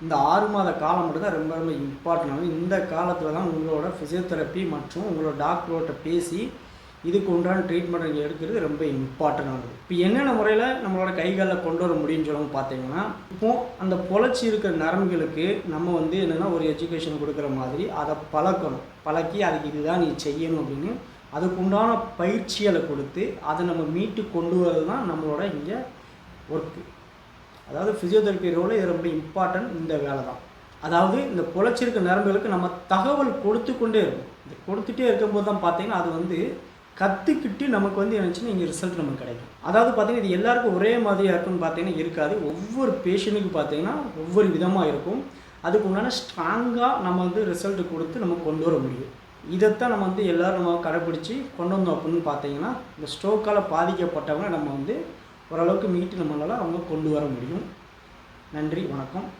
இந்த ஆறு மாத காலம் மட்டும் தான் ரொம்ப ரொம்ப இம்பார்ட்டன்ட் இந்த காலத்தில் தான் உங்களோட ஃபிசியோதெரப்பி மற்றும் உங்களோட டாக்டரோட்ட பேசி இதுக்கு உண்டான ட்ரீட்மெண்ட் நீங்கள் எடுக்கிறது ரொம்ப இம்பார்ட்டண்டானது இப்போ என்னென்ன முறையில் நம்மளோட கைகளில் கொண்டு வர முடியும்னு சொல்லவும் பார்த்தீங்கன்னா இப்போ அந்த பொழைச்சி இருக்கிற நரம்புகளுக்கு நம்ம வந்து என்னென்னா ஒரு எஜுகேஷன் கொடுக்குற மாதிரி அதை பழக்கணும். பழக்கி அதுக்கு இதுதான் நீ செய்யணும் அப்படின்னு அதுக்குண்டான பயிற்சிகளை கொடுத்து அதை நம்ம மீட்டு கொண்டு வரது தான் நம்மளோட இங்கே ஒர்க்கு அதாவது ஃபிசியோதெரப்பி ரோல் இது ரொம்ப இம்பார்ட்டன்ட் இந்த வேலை தான் அதாவது இந்த பொழைச்சிருக்க நரம்புகளுக்கு நம்ம தகவல் கொடுத்து கொண்டே இருக்கும் இந்த கொடுத்துட்டே இருக்கும்போது தான் பார்த்தீங்கன்னா அது வந்து கற்றுக்கிட்டு நமக்கு வந்து என்னச்சுன்னா இங்கே ரிசல்ட் நமக்கு கிடைக்கும். அதாவது பார்த்தீங்கன்னா இது எல்லாருக்கும் ஒரே மாதிரியாக இருக்குன்னு பார்த்தீங்கன்னா இருக்காது. ஒவ்வொரு பேஷண்ட்டுக்கு பார்த்தீங்கன்னா ஒவ்வொரு விதமாக இருக்கும். அதுக்கு உண்டான ஸ்ட்ராங்காக நம்ம வந்து ரிசல்ட் கொடுத்து நம்ம கொண்டு வர முடியும். இதைத்தான் நம்ம வந்து எல்லோரும் நம்ம கடைப்பிடிச்சி கொண்டு வந்தோம் அப்படின்னு பார்த்தீங்கன்னா இந்த ஸ்ட்ரோக்கால் பாதிக்கப்பட்டவங்க நம்ம வந்து ஓரளவுக்கு மீட்டு நம்மளால் அவங்க கொண்டு வர முடியும். நன்றி வணக்கம்.